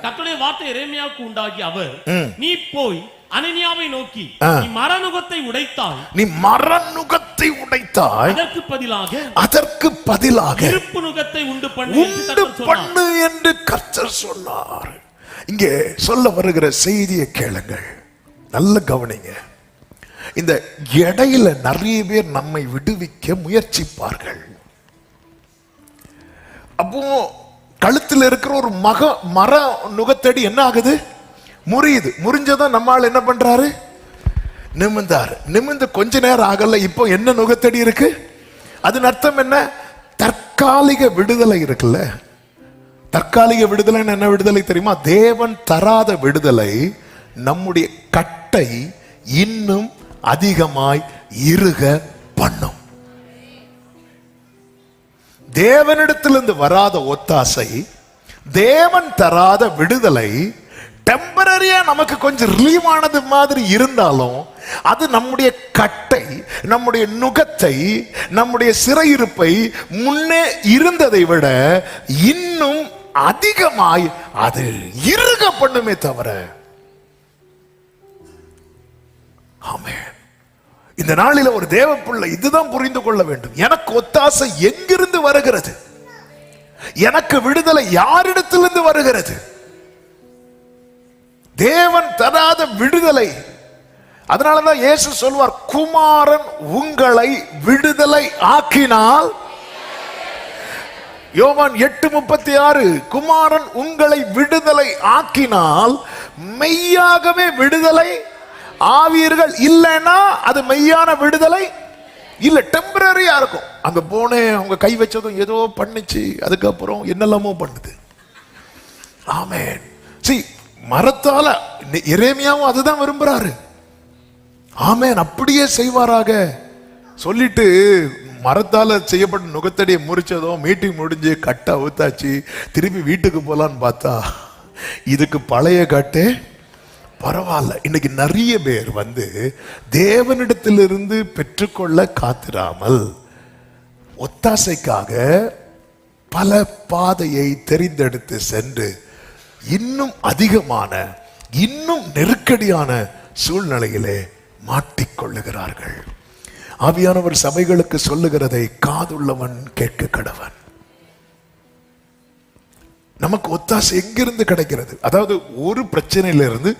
கர்த்தருடைய வார்த்தை எரேமியாவுக்கு உண்டாகி அவர் நீ போய் அனனியாவை நோக்கி. நீ மரநுகத்தை உடைத்தால் நீ மரநுகத்தை உடைத்தாய். அதற்கு பதிலாக அதற்கு பதிலாக இருப்பு நுகத்தை உண்டு பண்ணு உண்டு பண்ணு என்று கர்த்தர் சொன்னார். இங்கே சொல்ல வருகிற செய்தியை கேளுங்கள். நல்ல கவனிங்க. இந்த இடையில நிறைய பேர் நம்மை விடுவிக்க முயற்சிப்பார்கள். அப்போ கழுத்தில் இருக்கிற ஒரு மக மர நுகத்தடி என்ன ஆகுது? முறியுது. முறிஞ்சதும் நம்மால் என்ன பண்றாரு? நிமிந்தாரு நிமிந்து கொஞ்ச நேரம் ஆகல இப்போ என்ன நுகத்தடி இருக்கு? அதன் அர்த்தம் என்ன? தற்காலிக விடுதலை இருக்குல்ல. தற்காலிக விடுதலைன்னு என்ன விடுதலை தெரியுமா? தேவன் தராத விடுதலை நம்முடைய கட்டை இன்னும் அதிகமாய் இருக தேவனிடத்திலிருந்து வராத ஒத்தாசை தேவன் தராத விடுதலை டெம்பரரியா நமக்கு கொஞ்சம் ரிலீவ் ஆனது மாதிரி இருந்தாலும் அது நம்முடைய கட்டை நம்முடைய நுகத்தை நம்முடைய சிறையிருப்பை முன்னே இருந்ததை விட இன்னும் அதிகமாய் அது இருக பண்ணுமே தவிர. ஆமென். இந்த நாளில ஒரு தேவ பிள்ளை இதுதான் புரிந்து கொள்ள வேண்டும். எனக்கு ஒத்தாசை எங்கிருந்து வருகிறது? எனக்கு விடுதலை யாரிடத்திலிருந்து வருகிறது? தேவன் தராத விடுதலை. அதனாலதான் இயேசு சொல்வார் குமாரன் உங்களை விடுதலை ஆக்கினால் யோவான் எட்டு முப்பத்தி ஆறு குமாரன் உங்களை விடுதலை ஆக்கினால் மெய்யாகவே விடுதலை ஆவியர்கள் இல்லைன்னா அது மெய்யான விடுதலை இல்ல டெம்பரரியா இருக்கும். அந்த போனே அவங்க கை வச்சதும் ஏதோ பண்ணுச்சு அதுக்கப்புறம் என்னெல்லாமோ பண்ணுது. ஆமேன். சி மரத்தால இறைமையாவும் அதுதான் விரும்புறாரு. ஆமேன் அப்படியே செய்வாராக. சொல்லிட்டு மரத்தால செய்யப்பட்ட நுகத்தடியை முறிச்சதும் மீட்டிங் முடிஞ்சு கட்டை அவுத்தாச்சு திருப்பி வீட்டுக்கு போலான்னு பார்த்தா இதுக்கு பழைய கட்டு பரவாயில்ல. இன்னைக்கு நிறைய பேர் வந்து தேவனிடத்திலிருந்து பெற்றுக்கொள்ள காத்திராமல் ஒத்தாசைக்காக பல பாதையை தெரிந்தெடுத்து சென்று இன்னும் அதிகமான இன்னும் நெருக்கடியான சூழ்நிலையிலே மாட்டிக்கொள்ளுகிறார்கள். ஆவியானவர் சபைகளுக்கு சொல்லுகிறதை காதுள்ளவன் கேட்க கடவன். நமக்கு ஒத்தாசை எங்கிருந்து கிடைக்கிறது? அதாவது ஒரு பிரச்சனையிலிருந்து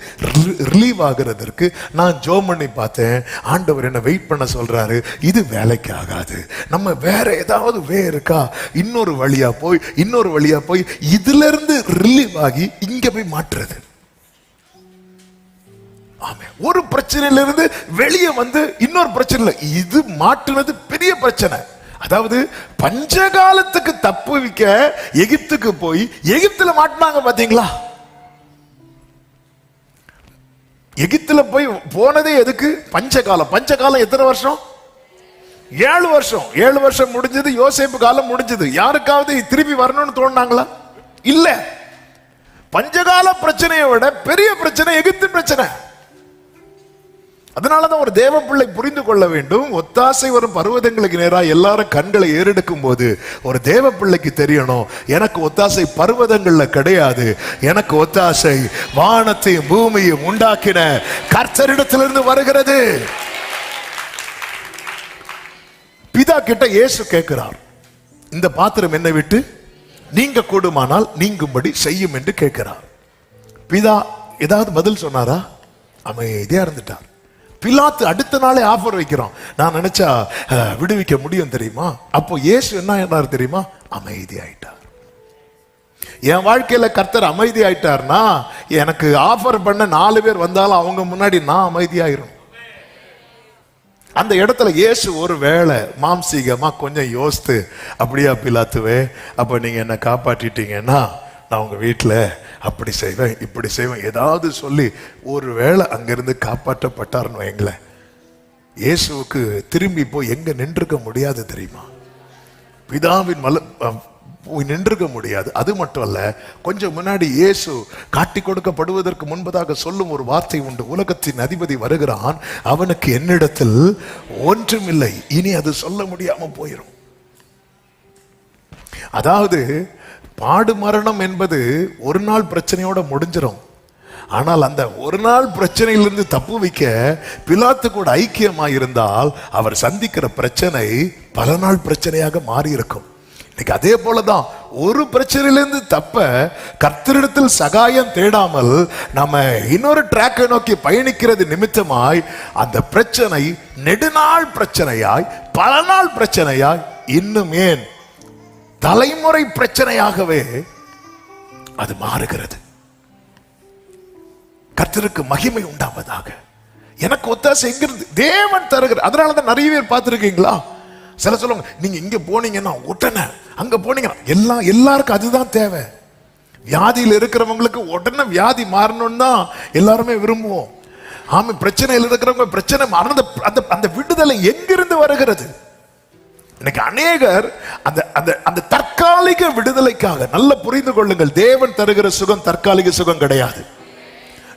ரிலீவ் ஆகிறதற்கு நான் ஜோ பண்ணி பார்த்தேன். ஆண்டவர் என்னை வெயிட் பண்ண சொல்கிறாரு இது வேலைக்கு ஆகாது. நம்ம வேற ஏதாவது வே இருக்கா? இன்னொரு வழியாக போய் இன்னொரு வழியாக போய் இதிலிருந்து ரிலீவ் ஆகி இங்கே போய் மாற்றுறது. ஆமே. ஒரு பிரச்சனையிலிருந்து வெளியே வந்து இன்னொரு பிரச்சனை இது மாற்றுனது பெரிய பிரச்சனை. அதாவது பஞ்சகாலத்துக்கு தப்புவிக்க எகிப்துக்கு போய் எகிப்துல மாட்டினாங்க பாத்தீங்களா? எகிப்துல போய் போனதே எதுக்கு? பஞ்சகாலம். பஞ்சகாலம் எத்தனை வருஷம்? ஏழு வருஷம். ஏழு வருஷம் முடிஞ்சது யோசேப்பு காலம் முடிஞ்சது. யாருக்காவது திருப்பி வரணும்னு தோணுனாங்களா? இல்ல. பஞ்சகால பிரச்சனையை விட பெரிய பிரச்சனை எகிப்து பிரச்சனை. அதனாலதான் ஒரு தேவ பிள்ளை புரிந்து கொள்ள வேண்டும். ஒத்தாசை வரும் பருவதங்களுக்கு நேராக எல்லாரும் கண்களை ஏறெடுக்கும் போது ஒரு தேவ பிள்ளைக்கு தெரியணும். எனக்கு ஒத்தாசை பருவதங்கள்ல கிடையாது. எனக்கு ஒத்தாசை வானத்தையும் பூமியும் உண்டாக்கின கர்த்தரிடத்திலிருந்து வருகிறது. பிதா கிட்ட இயேசு கேட்கிறார். இந்த பாத்திரம் என்னை விட்டு நீங்க கூடுமானால் நீங்கும்படி செய்யும் என்று கேட்கிறார். பிதா ஏதாவது பதில் சொன்னாரா? அமைதியா இருந்துட்டார். பிலாத்து அடுத்த நாளே ஆஃபர் வைக்கிறோம். நான் நினைச்சா விடுவிக்க முடியும் தெரியுமா? அப்போ இயேசு என்ன என்னார் தெரியுமா? அமைதி ஆயிட்டார் என் வாழ்க்கையில கர்த்தர் அமைதி ஆயிட்டார்னா எனக்கு ஆஃபர் பண்ண நாலு பேர் வந்தாலும் அவங்க முன்னாடி நான் அமைதியாயிரும். அந்த இடத்துல இயேசு ஒரு வேளை மாம்சீகமா கொஞ்சம் யோசித்து அப்படியா பிலாத்துவே அப்போ நீங்க என்ன காப்பாற்றிட்டீங்கன்னா நான் உங்க வீட்டில் அப்படி செய்வேன் இப்படி செய்வேன். ஏதாவது சொல்லி ஒரு வேளை அங்கேருந்து காப்பாற்றப்பட்டார்னு எங்களை இயேசுவுக்கு திரும்பி போய் எங்கே நின்றுக்க முடியாது தெரியுமா? பிதாவின் மல போய் நின்றுக்க முடியாது. அது மட்டும் அல்ல கொஞ்சம் முன்னாடி இயேசு காட்டி கொடுக்கப்படுவதற்கு முன்பதாக சொல்லும் ஒரு வார்த்தை உண்டு. உலகத்தின் அதிபதி வருகிறான். அவனுக்கு என்னிடத்தில் ஒன்றுமில்லை இனி அது சொல்ல முடியாமல் போயிடும் அதாவது பாடு மரணம் என்பது ஒரு நாள் பிரச்சனையோட முடிஞ்சிடும் ஆனால் அந்த ஒரு நாள் பிரச்சனையிலிருந்து தப்பு வைக்க பிலாத்து கூட ஐக்கியமாக இருந்தால் அவர் சந்திக்கிற பிரச்சனை பல நாள் பிரச்சனையாக மாறி இருக்கும் இன்னைக்கு அதே போலதான் ஒரு பிரச்சனையிலிருந்து தப்ப கர்த்தரிடத்தில் சகாயம் தேடாமல் நம்ம இன்னொரு ட்ராக்கை நோக்கி பயணிக்கிறது நிமித்தமாய் அந்த பிரச்சனை நெடுநாள் பிரச்சனையாய் பல நாள் பிரச்சனையாய் இன்னும் ஏன் தலைமுறை பிரச்சனையாகவே அது மாறுகிறது. கத்தருக்கு மகிமை உண்டாவதாக. எனக்கு ஒத்தாசை எங்கிருந்து? தேவன் தருகிற அதனாலதான் நிறைய பேர் பார்த்துருக்கீங்களா? சில சொல்லுவாங்க நீங்க இங்க போனீங்கன்னா உடனே அங்க போனீங்கன்னா எல்லாம் எல்லாருக்கும் அதுதான் தேவை. வியாதியில் இருக்கிறவங்களுக்கு உடனே வியாதி மாறணும்னு தான் எல்லாருமே விரும்புவோம். ஆமாம் பிரச்சனையில் இருக்கிறவங்க பிரச்சனை மறந்த அந்த- அந்த அந்த விடுதலை எங்கிருந்து வருகிறது? இன்னைக்கு அநேகர் அந்த அந்த அந்த தற்காலிக விடுதலைக்காக நல்ல புரிந்து கொள்ளுங்கள். தேவன் தருகிற சுகம் தற்காலிக சுகம் கிடையாது.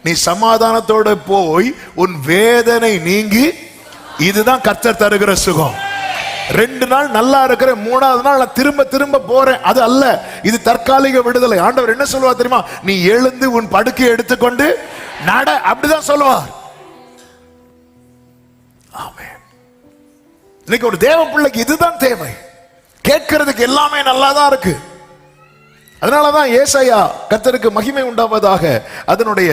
நீ சமாதானத்தோட போய் உன் வேதனை நீங்கி இதுதான் கர்த்தர் தருகிற சுகம். ரெண்டு நாள் நல்லா இருக்கிற மூணாவது நாள் நான் திரும்ப திரும்ப போறேன். அது அல்ல. இது தற்காலிக விடுதலை. ஆண்டவர் என்ன சொல்லுவார் தெரியுமா? நீ எழுந்து உன் படுக்கையை எடுத்துக்கொண்டு நட. அப்படிதான் சொல்லுவார். ஆமே இன்னைக்கு ஒரு தேவ பிள்ளைக்கு இதுதான் தேவை. கேட்கறதுக்கு எல்லாமே நல்லா தான் இருக்கு. அதனாலதான் ஏசாயா கர்த்தருக்கு மகிமை உண்டாவதாக அதனுடைய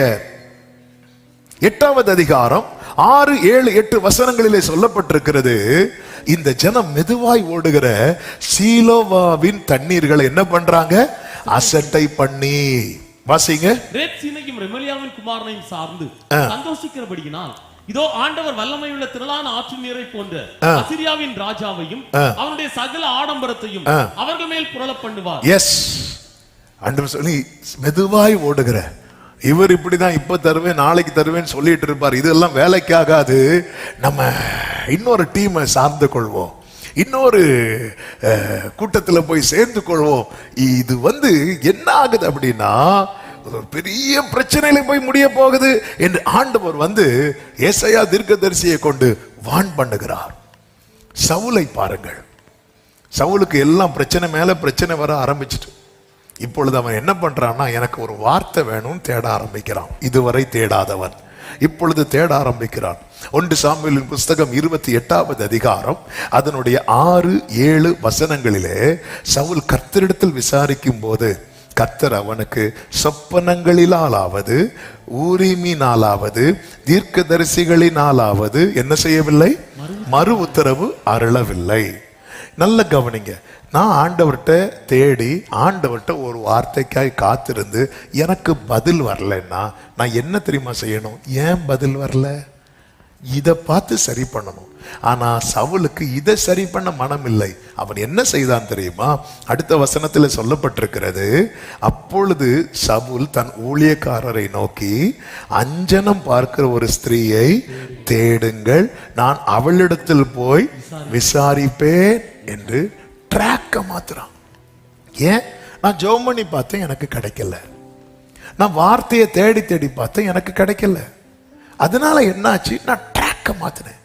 எட்டாவது அதிகாரம் ஆறு ஏழு எட்டு வசனங்களிலே சொல்லப்பட்டிருக்கிறது. இந்த ஜனம் மெதுவாய் ஓடுகிற சீலோவாவின் தண்ணீர்களை என்ன பண்றாங்க? அசட்டை பண்ணி. வாசிங்க. சார்ந்து சந்தோஷிக்கிறபடியினால் இதோ ஆண்டவர் வல்லமையுள்ள திரளான ஆற்று நீரை போன்ற அசிரியாவின் ராஜாவையும் அவனுடைய சகல ஆடம்பரத்தையும் அவர்கள் மேல் புரள பண்ணுவார். எஸ் ஆண்டவர் சொல்லி மெதுவாய் ஓடுகிற. இவர் இப்படிதான் இப்ப தருவேன் நாளைக்கு தருவேன் சொல்லிட்டு இருப்பார். இதெல்லாம் வேலைக்காகாது. நம்ம இன்னொரு டீமை சார்ந்து கொள்வோம். இன்னொரு கூட்டத்துல போய் சேர்ந்து கொள்வோம். இது வந்து என்ன ஆகுது அப்படின்னா பெரிய பிரச்சனையில போய் முடிய போகுது என்று ஆண்டவர் வந்து ஏசையா தீர்க்கதரிசியை கொண்டு வான் பண்ணுகிறார். சவுலை பாருங்கள். சவுலுக்கு எல்லாம் பிரச்சனை மேல பிரச்சனை வர ஆரம்பிச்சிட்டு. இப்பொழுது அவன் என்ன பண்றான்னா எனக்கு ஒரு வார்த்தை வேணும்னு தேட ஆரம்பிக்கிறான். இதுவரை தேடாதவன். இப்பொழுது தேட ஆரம்பிக்கிறான். ஒன்று சாமியலின் புஸ்தகம் இருபத்தி எட்டாவது அதிகாரம் அதனுடைய ஆறு ஏழு வசனங்களிலே சவுல் கர்த்தரிடத்தில் விசாரிக்கும் போது கத்தர் அவனுக்கு சொப்பனங்களிலாலாவது ஊரிமினாலாவது தீர்க்கதரிசிகளினாலாவது என்ன செய்யவில்லை? மறு உத்தரவு அருளவில்லை. நல்ல கவனிங்க. நான் ஆண்டவர்கிட்ட தேடி ஆண்டவர்கிட்ட ஒரு வார்த்தைக்காய் காத்திருந்து எனக்கு பதில் வரலைன்னா நான் என்ன தெரியுமா செய்யணும்? ஏன் பதில் வரல? இதை பார்த்து சரி பண்ணணும். ஆனால் சவுலுக்கு இதை சரி பண்ண மனம் இல்லை அவன் என்ன செய்தான் தெரியுமா? அடுத்த வசனத்தில் சொல்லப்பட்டிருக்கிறது அப்பொழுது சவுல் தன் ஊழியக்காரரை நோக்கி அஞ்சனம் பார்க்கிற ஒரு ஸ்திரீயை தேடுங்கள் நான் அவளிடத்தில் போய் விசாரிப்பேன் என்று ட்ராக்க மாத்துறான். ஏன்? நான் ஜெபம் பண்ணி பார்த்தேன் எனக்கு கிடைக்கல. நான் வார்த்தையை தேடி தேடி பார்த்தேன் எனக்கு கிடைக்கல. அதனால என்னாச்சு? நான் ட்ராக்க மாத்தினேன்.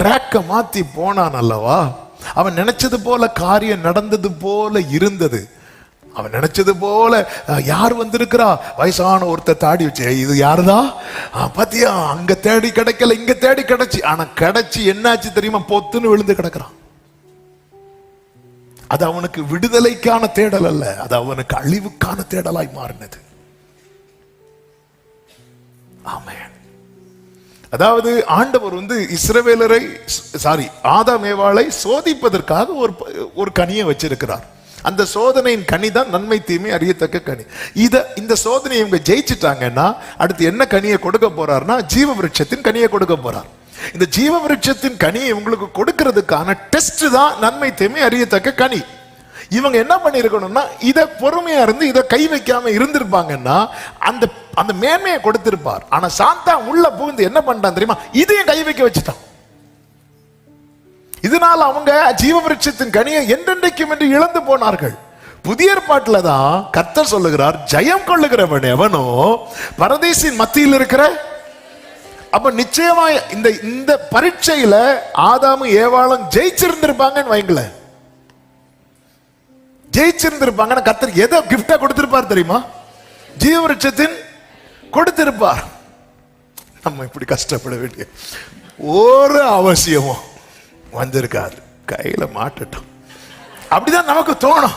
ட்ராக்க மாத்தி போனான் அல்லவா? அவன் நினைச்சது போல காரியம் நடந்தது போல இருந்தது. அவன் நினைச்சது போல யார் வந்திருக்கிறா? வயசான ஒருத்தர் தாடி வச்சு இது யாருதா பாத்தியா அங்க தேடி கிடைக்கல இங்க தேடி கிடைச்சு. ஆனா கிடைச்சு என்னாச்சு தெரியுமா? பொத்துன்னு விழுந்து கிடக்குறான். அது அவனுக்கு விடுதலைக்கான தேடல் அல்ல அது அவனுக்கு அழிவுக்கான தேடலாய் மாறினது. ஆமென். அதாவது ஆண்டவர் வந்து இஸ்ரவேலரை சாரி ஆதாமேவாளை சோதிப்பதற்காக ஒரு ஒரு கனியை வச்சிருக்கிறார். அந்த சோதனையின் கனி தான் நன்மை தீமை அறியத்தக்க கனி. இதை இந்த சோதனையை இவங்க ஜெயிச்சிட்டாங்கன்னா அடுத்து என்ன கனியை கொடுக்க போறாருன்னா ஜீவ விருட்சத்தின் கனியை கொடுக்க போறார். இந்த ஜீவ விருட்சத்தின் கனியை உங்களுக்கு கொடுக்கறதுக்கான டெஸ்ட் தான் நன்மை தீமை அறியத்தக்க கனி. இவங்க என்ன பண்ணியிருக்கணும்னா இதை பொறுமையா இருந்து இதை கை வைக்காம இருந்திருப்பாங்கன்னா அந்த அந்த மேன்மையை கொடுத்திருப்பார். ஆனா சாந்தா உள்ள புகுந்து என்ன பண்ணிட்டான் தெரியுமா? இதையும் கை வைக்க வச்சுட்டான். இதனால் அவங்க ஜீவ விருட்சத்தின் கனியை என்றென்றைக்கும் என்று இழந்து போனார்கள். புதிய ஏற்பாட்டில் தான் கர்த்தர் சொல்லுகிறார் ஜெயம் கொள்ளுகிறவன் எவனோ பரதேசின் மத்தியில் இருக்கிற அப்ப நிச்சயமா இந்த இந்த பரீட்சையில ஆதாமும் ஏவாளும் ஜெயிச்சிருந்திருப்பாங்கன்னு வைங்களேன். ஜெயிச்சிருந்திருப்பாங்கன்னா கத்தர் எதை கிஃப்டா கொடுத்திருப்பார் தெரியுமா? ஜீவவருட்சத்தின் கொடுத்திருப்பார். நம்ம இப்படி கஷ்டப்பட வேண்டிய ஒரு அவசியமும் வந்திருக்காது. கையில மாட்டட்டும். அப்படிதான் நமக்கு தோணும்.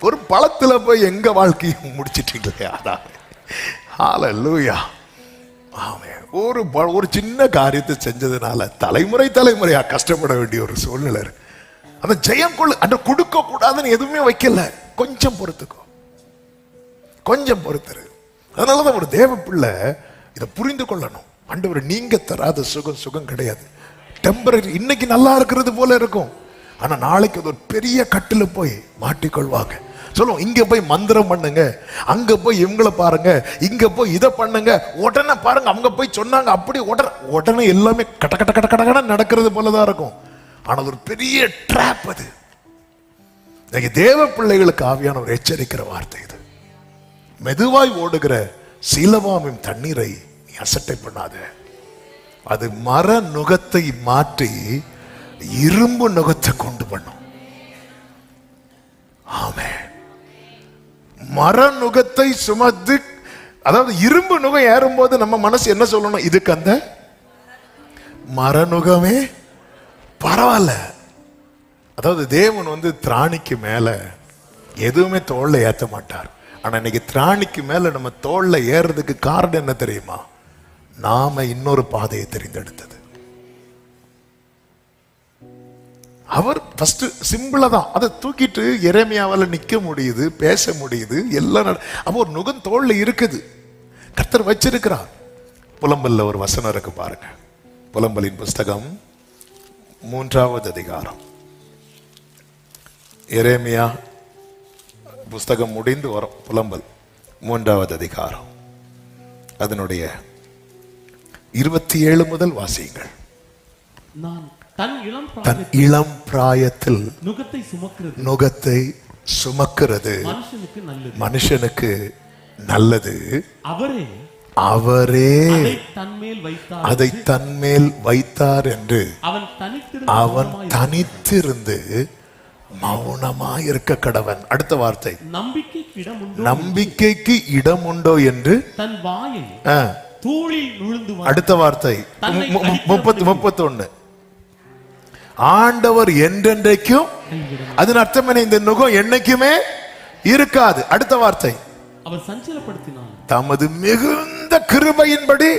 ஒரு பழத்துல போய் எங்க வாழ்க்கையும் முடிச்சிட்டீங்களே அதான். ஹalleluya ஆமென் ஒரு ப- ஒரு சின்ன காரியத்தை செஞ்சதுனால தலைமுறை தலைமுறையா கஷ்டப்பட வேண்டிய ஒரு சூழ்நிலை இருக்கு. அந்த ஜெயம் கொள்ளு அந்த கொடுக்க கூடாதுன்னு எதுவுமே வைக்கல. கொஞ்சம் பொறுத்துக்கோ. கொஞ்சம் பொறுத்துரு. அதனாலதான் ஒரு தேவ பிள்ளை இதை புரிந்து கொள்ளணும். ஆண்டவர் நீங்க தராத சுகம் சுகம் கிடையாது. டெம்பரரி இன்னைக்கு நல்லா இருக்கிறது போல இருக்கும். ஆனா நாளைக்கு அது ஒரு பெரிய கட்டுல போய் மாட்டிக்கொள்வாங்க. சொல்லுவோம் இங்க போய் மந்திரம் பண்ணுங்க அங்க போய் இவங்கள பாருங்க இங்க போய் இதை பண்ணுங்க உடனே பாருங்க அவங்க போய் சொன்னாங்க அப்படி உடனே உடனே எல்லாமே கட்ட கட்ட கட்ட கட கட நடக்கிறது போலதான் இருக்கும். ஆனா அது ஒரு பெரிய ட்ராப் அது. இன்னைக்கு தேவ பிள்ளைகளுக்கு ஆவியான ஒரு எச்சரிக்கிற வார்த்தை இது. மெதுவாய் ஓடுகிற சீலவாமின் தண்ணீரை நீ அசட்டை பண்ணாத. அது மர நுகத்தை மாற்றி இரும்பு நுகத்தை கொண்டு பண்ணும். ஆமே மர நுகத்தை சுமந்து அதாவது இரும்பு நுகம் ஏறும்போது நம்ம மனசு என்ன சொல்லணும்? இதுக்கு அந்த மரநுகமே பரவாயில்ல. அதாவது தேவன் வந்து திராணிக்கு மேல எதுவுமே தோல்ல ஏத்த மாட்டார். ஆனா இன்னைக்கு திராணிக்கு மேல நம்ம தோல்ல ஏறுறதுக்கு காரணம் என்ன தெரியுமா? நாம இன்னொரு பாதையை தெரிந்தெடுத்தது. அவர் ஃபர்ஸ்ட் சிம்பிளா தான். அதை தூக்கிட்டு இறைமையாவில் நிக்க முடியுது பேச முடியுது எல்லாம் நட- அப்போ ஒரு நுகம் தோல்ல இருக்குது. கர்த்தர் வச்சிருக்கிறார். புலம்பல்ல ஒரு வசனம் இருக்கு பாருங்க. புலம்பலின் புஸ்தகம் மூன்றாவது அதிகாரம். எரேமியா புஸ்தகம் முடிந்து வரும் புலம்பல். மூன்றாவது அதிகாரம். அதனுடைய இருபத்தி ஏழு முதல் வாசியுங்கள். தன் இளம் பிராயத்தில் நுகத்தை சுமக்கிறது. நுகத்தை சுமக்கிறது. மனுஷனுக்கு நல்லது. மனுஷனுக்கு நல்லது. அவரே அவரே அதை தன்மேல் வைத்தார். அதை தன்மேல் வைத்தார் என்று அவன் தனித்திரு அவன் தனித்திருந்து மௌனமாய் இருக்க கடவன். அடுத்த வார்த்தை. நம்பிக்கைக்கு இடம் உண்டு என்று? தன் அடுத்த வார்த்தை. முப்பத்தி முப்பத்தி ஒண்ணு ஆண்டவர் என்றென்றைக்கும். அதன் அர்த்தம் என்ன? இந்த நுகம் என்னைக்குமே இருக்காது. அடுத்த வார்த்தை. அவர் சஞ்சலப்படுத்தினான். தமது மிகுந்த கிருபையின்படி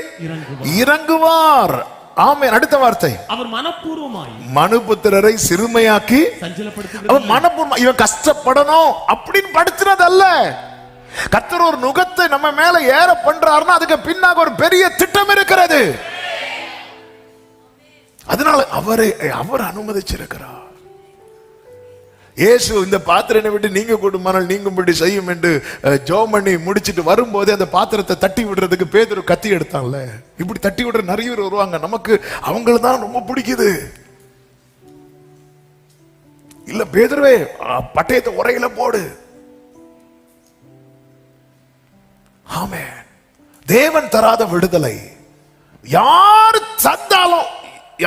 இறங்குவார். ஆமென். அடுத்த வார்த்தை. அவர் மனப்பூர்வமாய் மனுபுத்திரரை சிறுமையாக்கி அவன் மனப்பூர்வமா இவன் கஷ்டப்படணும் அப்படின்னு படுத்துனது அல்ல கர்த்தர் ஒரு நுகத்தை நம்ம மேல ஏற பண்றாருன்னா அதுக்கு பின்னாக ஒரு பெரிய திட்டம் இருக்கிறது. அதனால அவரை அவர் அனுமதிச்சிருக்கிறார். இயேசு இந்த பாத்திரனை விட்டு நீங்க கொடுமானால் நீங்கும்படி செய்யும் என்று ஜோம் பண்ணி முடிச்சுட்டு வரும்போதே அந்த பாத்திரத்தை தட்டி விடுறதுக்கு பேதர் கத்தி எடுத்தான்ல. இப்படி தட்டி விடுற நிறைய பேர் வருவாங்க. நமக்கு அவங்கள தான் ரொம்ப பிடிக்குது. இல்ல பேதர்வே பட்டயத்தை உரையில போடு. ஆமே தேவன் தராத விடுதலை. யாரு தந்தாலும்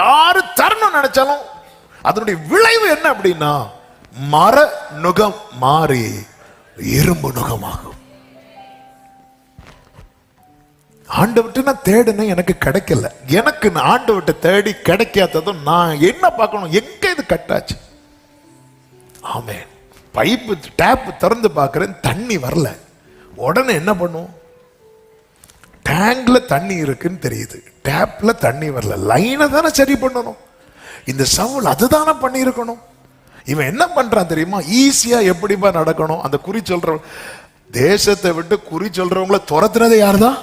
யாரு தரணும் நினைச்சாலும் அதனுடைய விளைவு என்ன அப்படின்னா மர நுகம் மாறி இரும்பு நுகமாகும். ஆண்டு விட்டு நான் தேடினேன் எனக்கு கிடைக்கல. எனக்கு நான் ஆண்டு விட்டு தேடி கிடைக்காததும் நான் என்ன பார்க்கணும்? எங்க இது கட்டாச்சு? ஆமே பைப்பு டேப் திறந்து பார்க்குறேன் தண்ணி வரல. உடனே என்ன பண்ணுவோம்? டேங்க்ல தண்ணி இருக்குன்னு தெரியுது. டேப்ல தண்ணி வரல. லைனை தானே சரி பண்ணணும். இந்த சவுல் அதுதானே பண்ணியிருக்கணும். இவன் என்ன பண்றான் தெரியுமா? ஈஸியா எப்படிப்பா நடக்கணும்? அந்த குறி சொல்ற தேசத்தை விட்டு குறி சொல்றவங்களை துரத்துனது யார்தான்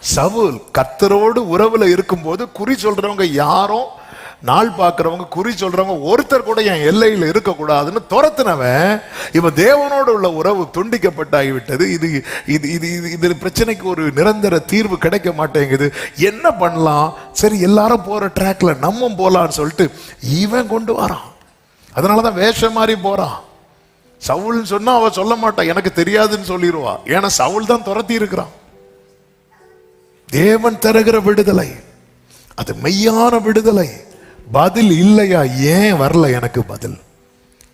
சவுல் கத்தரோடு உறவுல இருக்கும்போது குறி சொல்றவங்க யாரும் நாள் பார்க்குறவங்க குறி சொல்றவங்க ஒருத்தர் கூட என் எல்லையில் இருக்கக்கூடாதுன்னு துரத்துனவன் இவன் தேவனோடு உள்ள உறவு துண்டிக்கப்பட்டாகிவிட்டது. இது இது இது இது இது பிரச்சனைக்கு ஒரு நிரந்தர தீர்வு கிடைக்க மாட்டேங்குது. என்ன பண்ணலாம்? சரி எல்லாரும் போற ட்ராக்ல நம்மும் போலான்னு சொல்லிட்டு இவன் கொண்டு வரான். அதனாலதான் வேஷம் மாதிரி போறான். சவுல்னு சொன்னா அவ சொல்ல மாட்டான் எனக்கு தெரியாதுன்னு சொல்லிடுவா ஏன்னா சவுல் தான் துரத்தி இருக்கிறான். தேவன் தருகிற விடுதலை அது மெய்யான விடுதலை. பதில் இல்லையா? ஏன் வரல எனக்கு பதில்?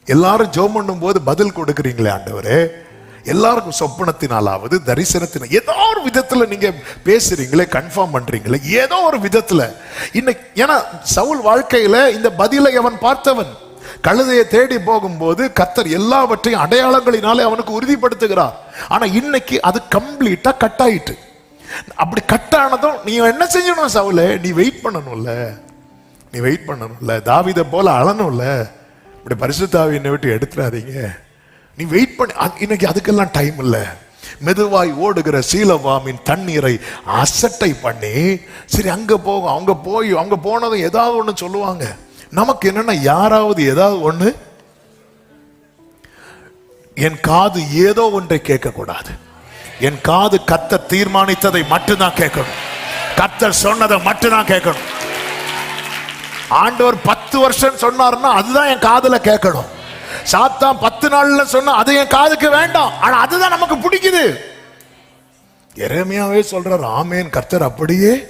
எல்லாரும் ஜோம் பண்ணும் போது பதில் கொடுக்குறீங்களே ஆண்டவரே. எல்லாருக்கும் சொப்பனத்தினாலாவது தரிசனத்தின ஏதோ ஒரு விதத்துல நீங்க பேசுறீங்களே கன்ஃபார்ம் பண்றீங்களே ஏதோ ஒரு விதத்துல. இன்னைக்கு ஏன்னா சவுல் வாழ்க்கையில இந்த பதிலை அவன் பார்த்தவன். கழுதையை தேடி போகும்போது கத்தர் எல்லாவற்றையும் அடையாளங்களினாலே அவனுக்கு உறுதிப்படுத்துகிறார். ஆனா இன்னைக்கு அது கம்ப்ளீட்டா கட் ஆயிட்டு. அப்படி கட் ஆனதும் நீ என்ன செஞ்சணும் சவுல? நீ வெயிட் பண்ணணும்ல. நீ வெயிட் பண்ணணும்ல. தாவிதை போல அழணும்ல. இப்படி என்னை விட்டு எடுத்துறாதீங்க நீ வெயிட் பண்ணி. இன்னைக்கு அதுக்கெல்லாம் டைம் இல்லை. மெதுவாய் ஓடுகிற சீலவாமின் தண்ணீரை அசட்டை பண்ணி சரி அங்க போகும். அவங்க போய் அவங்க போனதும் ஏதாவது ஒன்று சொல்லுவாங்க. நமக்கு என்னன்னா யாராவது ஏதாவது ஒண்ணு என் காது ஏதோ ஒன்றை கேட்கக்கூடாது. என் காது கத்தர் தீர்மானித்ததை மட்டும்தான் கேட்கணும். கத்தர் சொன்னதை மட்டும்தான் கேட்கணும். ஆண்டவர் பத்து வருஷம் சொன்னாருன்னா அதுதான் என் காதுல கேட்கணும். சாத்தான் பத்து நாள்ல சொன்னா அது என் காதுக்கு வேண்டாம். ஆனா அதுதான் நமக்கு பிடிக்குது. எரேமியாவே சொல்றார் ஆமேன் கர்த்தர் அப்படியே.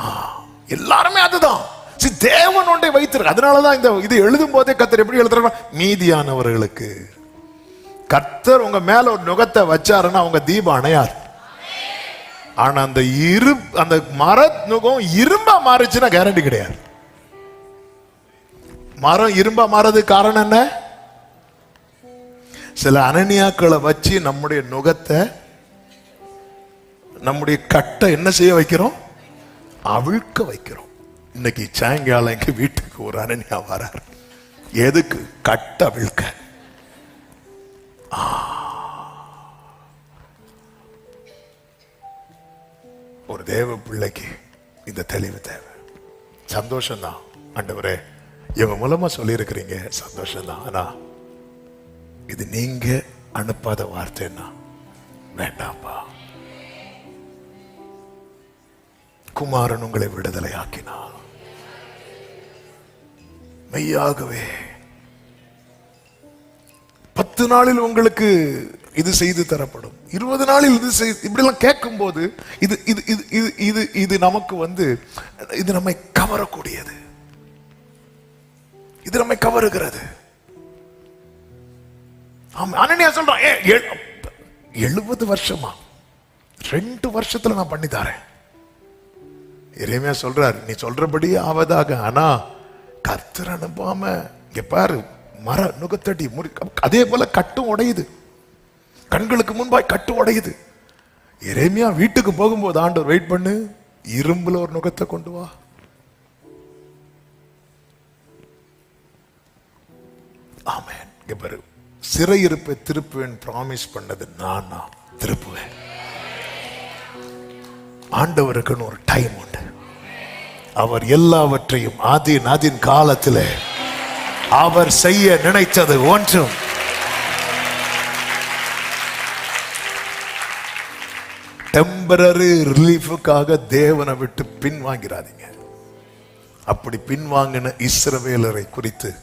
ஆ, எல்லாருமே அதுதான். சி தேவன் ஒன்றை வைத்திருக்கு. அதனாலதான் இந்த இது எழுதும் போதே கத்தர் எப்படி எழுதுறாங்க மீதியானவர்களுக்கு. கத்தர் உங்க மேல ஒரு நுகத்தை வச்சாருன்னா அவங்க தீபம் அணையார். ஆனா அந்த இரு அந்த மர நுகம் இரும்பா மாறுச்சுன்னா கேரண்டி கிடையாது. மரம் இரும்பா மாறதுக்கு காரணம் என்ன? சில அனனியாக்களை வச்சு நம்முடைய நுகத்தை நம்முடைய கட்டை என்ன செய்ய வைக்கிறோம்? அவிழ்க்க வைக்கிறோம். இன்னைக்கு சாயங்காலம் எங்க வீட்டுக்கு ஒரு அனன்யா வரார். எதுக்கு? கட்ட விழுக்க. ஆ. ஒரு தேவ பிள்ளைக்கு இந்த தெளிவு தேவை. சந்தோஷம்தான். ஆண்டவரே இவங்க மூலமா சொல்லியிருக்கிறீங்க சந்தோஷம்தான். ஆனா இது நீங்க அனுப்பாத வார்த்தைன்னா வேண்டாம்ப்பா. குமாரன் உங்களை விடுதலை ஆக்கினார் மெய்யாகவே. பத்து நாளில் உங்களுக்கு இது செய்து தரப்படும். இருபது நாளில் இது செய் இப்படிலாம் கேட்கும்போது இது இது இது இது இது இது நமக்கு வந்து இது நம்மை கவரக்கூடியது. இது நம்மை கவருகிறது. அனனியா சொல்றான் எழுபது வருஷமா? ரெண்டு வருஷத்துல நான் பண்ணி தரேன். இறைமையா சொல்றாரு நீ சொல்றபடியே ஆவதாக ஆனா கர்த்தர் அனுப்பாம இங்க பாரு மர நுகத்தடி முறி அதே போல கட்டும் உடையுது. கண்களுக்கு முன்பாய் கட்டு உடையுது. இறைமையா வீட்டுக்கு போகும்போது ஆண்டவர் வெயிட் பண்ணு இரும்புல ஒரு நுகத்தை கொண்டு வா. ஆமேன். இங்க பாரு சிறையிருப்பை திருப்புவேன் ப்ராமிஸ் பண்ணது நான். நான் திருப்புவேன். ஆண்டவருக்குன்னு ஒரு டைம் உண்டு. அவர் எல்லாவற்றையும் ஆதின் அதின் காலத்தில் அவர் செய்ய நினைத்தது ஒன்றும். டெம்பரரி ரிலீஃபுக்காக தேவனை விட்டு பின்வாங்கிறாதீங்க. அப்படி பின்வாங்கின இஸ்ரவேலரை குறித்து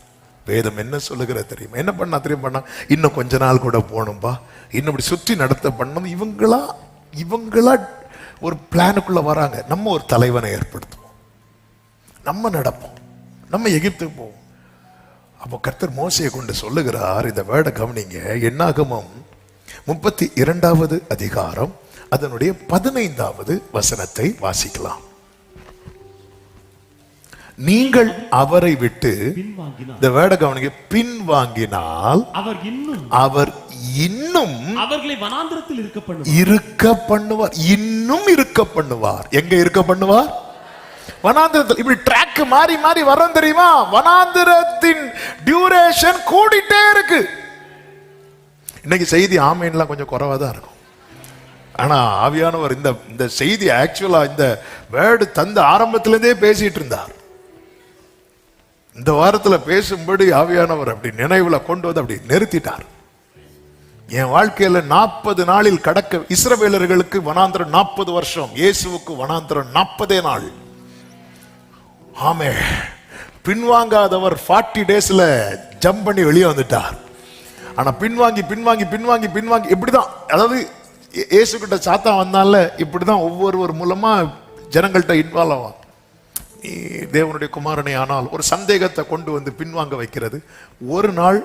வேதம் என்ன சொல்லுகிற தெரியுமா? என்ன பண்ணா தெரியும் பண்ணா? இன்னும் கொஞ்ச நாள் கூட போகணும்பா இன்னும் இப்படி சுற்றி நடத்த பண்ணணும். இவங்களா இவங்களா ஒரு பிளானுக்குள்ள வராங்க. நம்ம ஒரு தலைவனை ஏற்படுத்தும் நம்ம நடப்போம். நம்ம எகிப்துக்கு போவோம். அப்போ கர்த்தர் மோசையை கொண்டு சொல்லுகிறார் இந்த வேர்டை கவனிங்க. என்னாகமம் முப்பத்தி இரண்டாவது அதிகாரம் அதனுடைய பதினைந்தாவது வசனத்தை வாசிக்கலாம். நீங்கள் அவரை விட்டு இந்த வேர்டை கவனிங்க பின்வாங்கினால் அவர் இன்னும் அவர் இன்னும் அவர்களை வனாந்திரத்தில் இருக்க பண்ணுவார். இருக்க பண்ணுவார். இன்னும் இருக்க பண்ணுவார். எங்க இருக்க பண்ணுவார்? வனாந்திரத்தில் இப்படி ட்ராக் மாறி மாறி வரோம் தெரியுமா? வனாந்திரத்தின் டியூரேஷன் கூடிட்டே இருக்கு. இன்னைக்கு செய்தி ஆமைன்லாம் கொஞ்சம் குறைவா தான் இருக்கும். ஆனா ஆவியானவர் இந்த இந்த செய்தி ஆக்சுவலா இந்த வேர்டு தந்த ஆரம்பத்திலிருந்தே பேசிட்டு இருந்தார். இந்த வாரத்துல பேசும்படி ஆவியானவர் அப்படி நினைவுல கொண்டு வந்து அப்படி நிறுத்திட்டார். என் வாழ்க்கையில நாற்பது நாளில் கடக்க இஸ்ரவேலர்களுக்கு வனாந்திரம் நாற்பது வருஷம் இயேசுவுக்கு வனாந்திரம் நாற்பதே நாள். ஆமே பின்வாங்காதவர் ஃபார்ட்டி டேஸில் ஜம்ப் பண்ணி வெளியே வந்துட்டார். ஆனால் பின்வாங்கி பின்வாங்கி பின்வாங்கி பின்வாங்கி இப்படி தான் அதாவது இயே- கிட்ட சாத்தா வந்தால இப்படி தான் ஒவ்வொருவர் மூலமாக ஜனங்கள்கிட்ட இன்வால்வ் ஆகும் நீ தேவனுடைய குமாரனை ஆனால் ஒரு சந்தேகத்தை கொண்டு வந்து பின்வாங்க வைக்கிறது ஒரு நாள்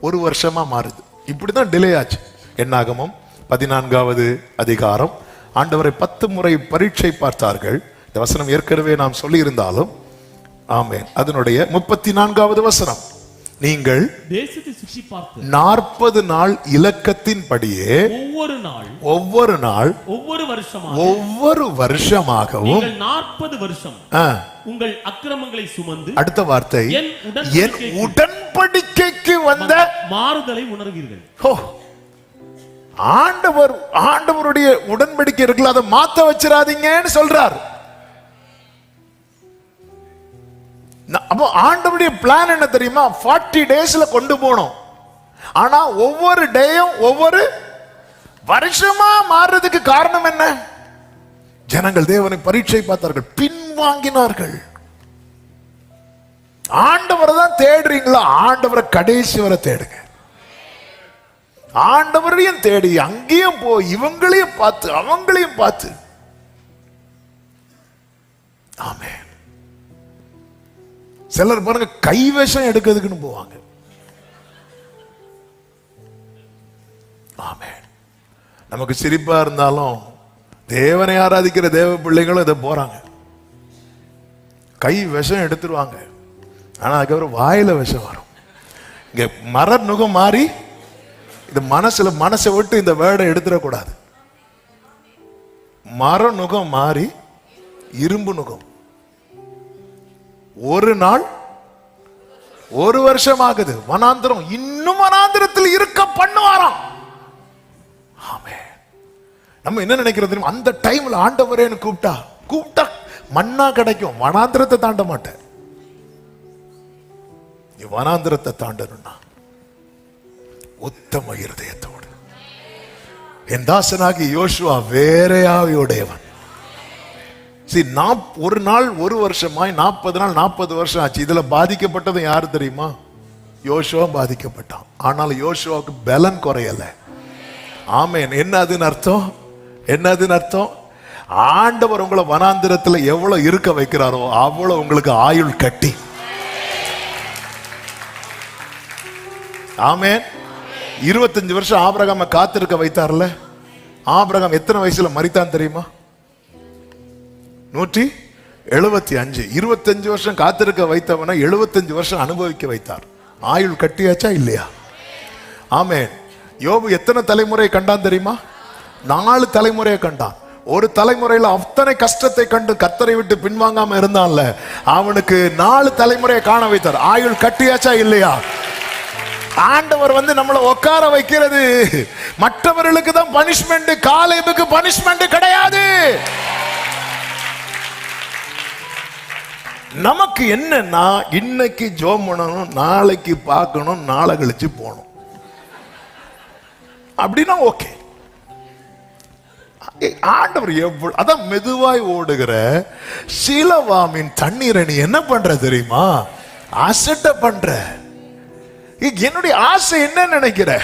ஒரு வருஷமாக மாறுது. இப்படி தான் டிலே ஆச்சு என்னாகமும் பதினான்காவது அதிகாரம் ஆண்டவரை பத்து முறை பரீட்சை பார்த்தார்கள். இந்த வசனம் ஏற்கனவே நாம் சொல்லியிருந்தாலும் ஆமென். அதனுடைய முப்பத்தி நான்காவது வசனம். நீங்கள் நாற்பது நாள் இலக்கத்தின்படியே ஒவ்வொரு நாள் ஒவ்வொரு நாள் ஒவ்வொரு வருஷமாக ஒவ்வொரு வருஷமாகவும் நாற்பது வருஷம் உங்கள் அக்கிரமங்களை சுமந்து அடுத்த வார்த்தை என் உடன்படிக்கைக்கு வந்த மாறுதலை உணர்வீர்கள். ஆண்டவர் ஆண்டவருடைய உடன்படிக்கை இருக்குல்ல அதை மாத்த வச்சிடாதீங்கன்னு சொல்றார். அப்போ ஆண்டவருடைய பிளான் என்ன தெரியுமா? 40 டேஸ்ல கொண்டு போனோம். ஆனால் ஒவ்வொரு டேயும் ஒவ்வொரு வருஷமா மாறுறதுக்கு காரணம் என்ன? ஜனங்கள் தேவனை பரீட்சை பார்த்தார்கள் பின்வாங்கினார்கள். ஆண்டவரை தான் தேடுறீங்களா? ஆண்டவரை கடைசி வரை தேடுங்க. ஆண்டவரையும் தேடி அங்கேயும் போ இவங்களையும் பார்த்து அவங்களையும் பார்த்து. ஆமே சிலர் பாருங்க கைவசம் எடுக்கிறதுக்குன்னு போவாங்க. ஆமே நமக்கு சிரிப்பா இருந்தாலும் தேவனை ஆராதிக்கிற தேவ பிள்ளைகளும் இதை போறாங்க. கை விஷம் எடுத்துருவாங்க. ஆனா அதுக்கப்புறம் வாயில விஷம் வரும். இங்க மர நுகம் மாறி இந்த மனசுல மனசை விட்டு இந்த வேர்டை எடுத்துடக்கூடாது. மர நுகம் மாறி இரும்பு நுகம். ஒரு நாள் ஒரு வருஷம் ஆகுது வனாந்திரம் இன்னும் வனாந்திரத்தில் இருக்க பண்ணுவாராம். ஆமே. நம்ம என்ன நினைக்கிறது தெரியும்? அந்த டைம்ல ஆண்டவரேன்னு கூப்பிட்டா. கூப்பிட்டா மண்ணா கிடைக்கும். வனாந்திரத்தை தாண்ட மாட்டேன். நீ வனாந்திரத்தை தாண்டணும்னா உத்தம இருதயத்தோடு. என் தாசனாகி யோசுவா வேறையாவியுடையவன். சரி நாப் ஒரு நாள் ஒரு வருஷமாய் நாற்பது நாள் நாற்பது வருஷம் ஆச்சு. இதில் பாதிக்கப்பட்டது யார் தெரியுமா? யோசுவா பாதிக்கப்பட்டான். ஆனால் யோசுவாவுக்கு பலன் குறையலை. ஆமேன். என்ன அதுன்னு அர்த்தம்? என்ன அதுன்னு அர்த்தம்? ஆண்டவர் உங்களை வனாந்திரத்தில் எவ்வளவு இருக்க வைக்கிறாரோ அவ்வளோ உங்களுக்கு ஆயுள் கட்டி. ஆமேன். இருபத்தஞ்சு வருஷம் ஆபிரகாம காத்திருக்க வைத்தார்ல? ஆபிரகாம் எத்தனை வயசுல மறித்தான் தெரியுமா? நூற்றி எழுபத்தி அஞ்சு. இருபத்தஞ்சு வருஷம் காத்திருக்க வைத்தவனை எழுபத்தஞ்சு வருஷம் அனுபவிக்க வைத்தார். ஆயுள் கட்டியாச்சா இல்லையா? ஆமே யோபு எத்தனை தலைமுறையை கண்டான் தெரியுமா? நாலு தலைமுறையை கண்டான். ஒரு தலைமுறையில அத்தனை கஷ்டத்தை கண்டு கத்தரை விட்டு பின்வாங்காம இருந்தான்ல அவனுக்கு நாலு தலைமுறையை காண வைத்தார். ஆயுள் கட்டியாச்சா இல்லையா? ஆண்டவர் வந்து நம்மளை உட்கார வைக்கிறது. மற்றவர்களுக்கு தான் பனிஷ்மெண்ட் காலேபுக்கு பனிஷ்மெண்ட் கிடையாது. நமக்கு என்னன்னா இன்னைக்கு ஜோம் பண்ணணும் நாளைக்கு பார்க்கணும் நாளை கழிச்சு போகணும். அப்படின்னா ஓகே. ஆண்டவர் எவ்வளவு அதான் மெதுவாய் ஓடுகிற சீலவாமின் தண்ணீரை நீ என்ன பண்ற தெரியுமா? அசட்ட பண்ற. என்னுடைய ஆசை என்ன நினைக்கிற?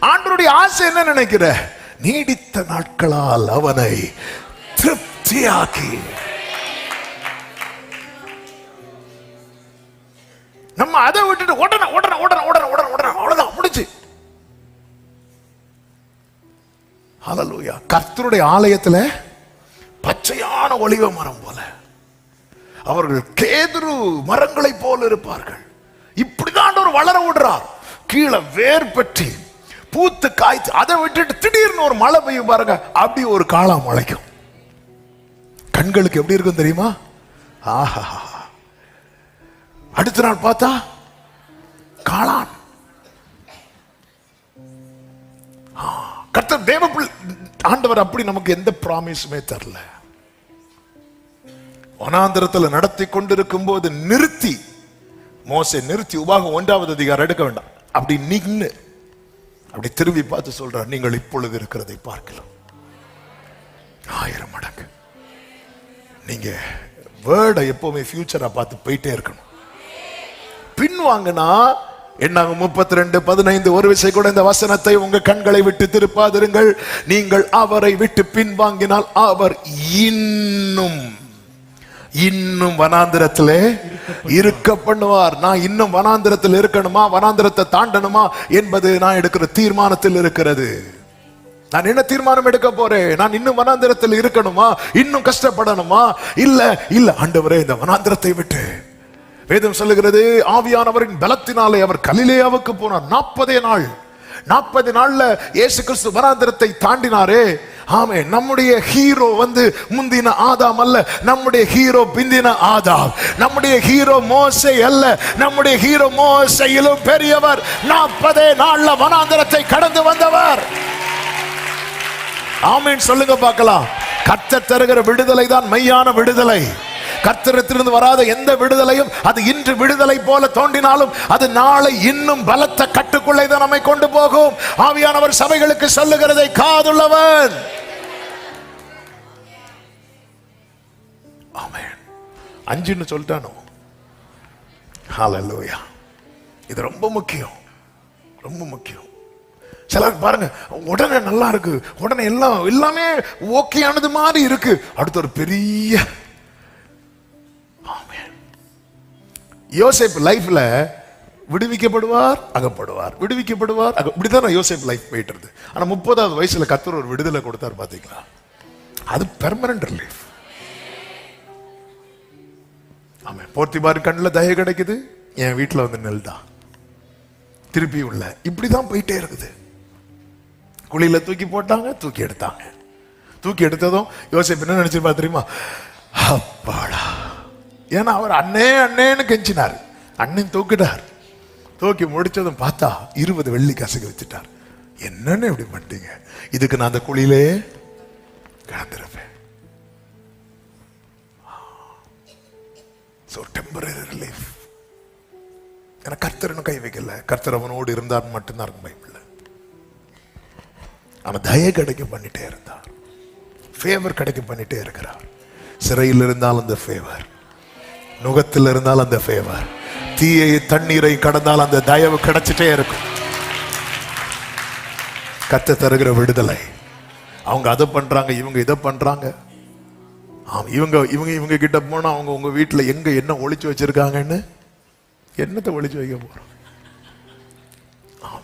ஆண்டருடைய ஆசை என்ன நினைக்கிற? நீடித்த நாட்களால் அவனை திருப்தியாக்கி. நம்ம அதை விட்டுட்டு உடனே உடனே உடனே உடனே உடனே உடனே அவ்வளவுதான் முடிச்சு ஹalleluya. கர்த்தருடைய ஆலயத்துல பச்சையான ஒளிவ மரம் போல. அவர்கள் கேதுரு மரங்களை போல இருப்பார்கள். இப்படிதான் ஒரு வளர விடுறார். கீழே வேர் பற்றி பூத்து காய்த்து அதை விட்டுட்டு திடீர்னு ஒரு மழை பெய்யும் பாருங்க அப்படி ஒரு காளா முளைக்கும். கண்களுக்கு எப்படி இருக்கும் தெரியுமா? ஆஹா அடுத்த நாள் பார்த்தா காளான். கர்த்தர் தேவ ஆண்டவர் அப்படி நமக்கு எந்த ப்ராமிஸுமே தரல. வனாந்திரத்தில் நடத்தி கொண்டிருக்கும் போது நிறுத்தி மோசை நிறுத்தி உபாகம் ஒன்றாவது அதிகாரம் எடுக்க வேண்டாம். அப்படி நின்னு அப்படி திரும்பி பார்த்து சொல்றார் நீங்கள் இப்பொழுது இருக்கிறதை பார்க்கலாம். ஆயிரம் மடங்கு. நீங்க வேர்டை எப்பவுமே ஃபியூச்சரா பார்த்து போயிட்டே இருக்கணும். பின்வாங்கினா? என்ன முப்பத்தி ரெண்டு பதினைந்து ஒரு விசை கூட இந்த வசனத்தை உங்க கண்களை விட்டு திருப்பாதிருங்கள். நீங்கள் அவரை விட்டு பின்வாங்கினால் அவர் இன்னும் இன்னும் வனாந்திரத்திலே இருக்க பண்ணுவார். நான் இன்னும் வனாந்திரத்தில் இருக்கணுமா? வனாந்திரத்தை தாண்டணுமா? என்பது நான் எடுக்கிற தீர்மானத்தில் இருக்கிறது. நான் என்ன தீர்மானம் எடுக்க போறேன்? நான் இன்னும் வனாந்திரத்தில் இருக்கணுமா? இன்னும் கஷ்டப்படணுமா? இல்ல இல்ல ஆண்டவரே இந்த வனாந்திரத்தை விட்டு வேதம் சொல்லுகிறது ஆவியானவரின் பலத்தினாலே அவர் கலிலேயாவுக்கு போனார். நாற்பதே நாள். நாற்பது நாள்ல இயேசு கிறிஸ்து வராந்திரத்தை தாண்டினாரே. ஆமே நம்முடைய ஹீரோ வந்து முந்தின ஆதாம் அல்ல நம்முடைய ஹீரோ பிந்தின ஆதாம். நம்முடைய ஹீரோ மோசை அல்ல நம்முடைய ஹீரோ மோசையிலும் பெரியவர். நாற்பதே நாள்ல வனாந்திரத்தை கடந்து வந்தவர். ஆமீன். சொல்லுங்க பார்க்கலாம். கத்த தருகிற விடுதலை தான் மெய்யான விடுதலை. கர்த்தரத்திலிருந்து வராத எந்த விடுதலையும் அது இன்று விடுதலை போல தோன்றினாலும் அது நாளை இன்னும் பலத்த கட்டுக்குள்ளே தான் நம்மை கொண்டு போகும். ஆவியானவர் சபைகளுக்கு சொல்லுகிறதை காதுள்ளவன். அஞ்சுன்னு சொல்லிட்டானோ? ஹalleluya. இது ரொம்ப முக்கியம். ரொம்ப முக்கியம். சிலருக்கு பாருங்க உடனே நல்லா இருக்கு. உடனே எல்லாம் எல்லாமே ஓகே ஆனது மாதிரி இருக்கு. அடுத்து ஒரு பெரிய யோசேப் லைஃப்ல விடுவிக்கப்படுவார் அகப்படுவார். விடுவிக்கப்படுவார் அக இப்படிதான் யோசேப் லைஃப் போயிட்டு இருந்து ஆனா முப்பதாவது வயசுல கத்தர் ஒரு விடுதலை கொடுத்தார் பாத்தீங்களா? அது பெர்மனன்ட் ரிலீஃப் ஆமாம் போர்த்திபார் கண்ணில் தய கிடைக்குது என் வீட்டில் வந்து நெல் தான் திருப்பி உள்ள. இப்படிதான் போயிட்டே இருக்குது. குழியில தூக்கி போட்டாங்க தூக்கி எடுத்தாங்க. தூக்கி எடுத்ததும் யோசிப்பு என்ன நினைச்சிருப்பா தெரியுமா? அப்பாடா. ஏன்னா அவர் அண்ணே அண்ணேன்னு கெஞ்சினார். அண்ணன் தூக்கிட்டார். தூக்கி முடிச்சதும் பார்த்தா இருபது வெள்ளி கசகு வச்சுட்டார். என்னன்னு இப்படி பண்ணிட்டீங்க? இதுக்கு நான் அந்த குழியிலே கலந்துருப்பேன் ஸோ டெம்பரரி ரிலீஃப் ஏன்னா கர்த்தரனும் கை வைக்கல. கர்த்தர் அவனோடு இருந்தார் மட்டும்தான் இருக்கும் பைபிள்ல அவன் தய கிடைக்க பண்ணிட்டே இருந்தார். ஃபேவர் கிடைக்க பண்ணிட்டே இருக்கிறார். சிறையில் இருந்தால் அந்த ஃபேவர் நுகத்தில் இருந்தால் அந்த ஃபேவர் தீயை தண்ணீரை கடந்தால் அந்த தயவு கிடைச்சிட்டே இருக்கும். கத்த தருகிற விடுதலை. அவங்க அதை பண்றாங்க இவங்க இதை பண்றாங்க. ஆமாம் இவங்க இவங்க இவங்க கிட்ட போனா அவங்க உங்க வீட்டில் எங்க என்ன ஒழிச்சு வச்சிருக்காங்கன்னு என்னத்தை ஒழிச்சு வைக்க போறோம்? ஆமாம்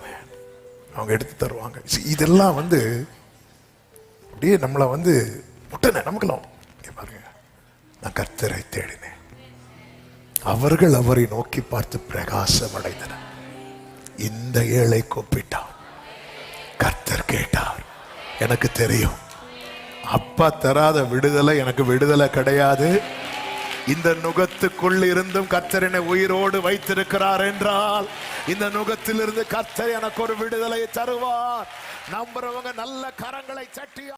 அவங்க எடுத்து தருவாங்க. இதெல்லாம் வந்து அப்படியே நம்மளை வந்து முட்டனை நமக்கலாம். பாருங்க. நான் கர்த்தரை தேடினேன். அவர்கள் அவரை நோக்கி பார்த்து பிரகாசம் அடைந்தனர் இந்த ஏழை கூப்பிட்டார் கர்த்தர் கேட்டார் எனக்கு தெரியும். அப்பா தராத விடுதலை எனக்கு விடுதலை கிடையாது. இந்த நுகத்துக்குள் இருந்தும் கர்த்தர் உயிரோடு வைத்திருக்கிறார் என்றால் இந்த நுகத்திலிருந்து கர்த்தர் எனக்கு ஒரு விடுதலை தருவார். நம்புறவங்க நல்ல கரங்களை சட்டியா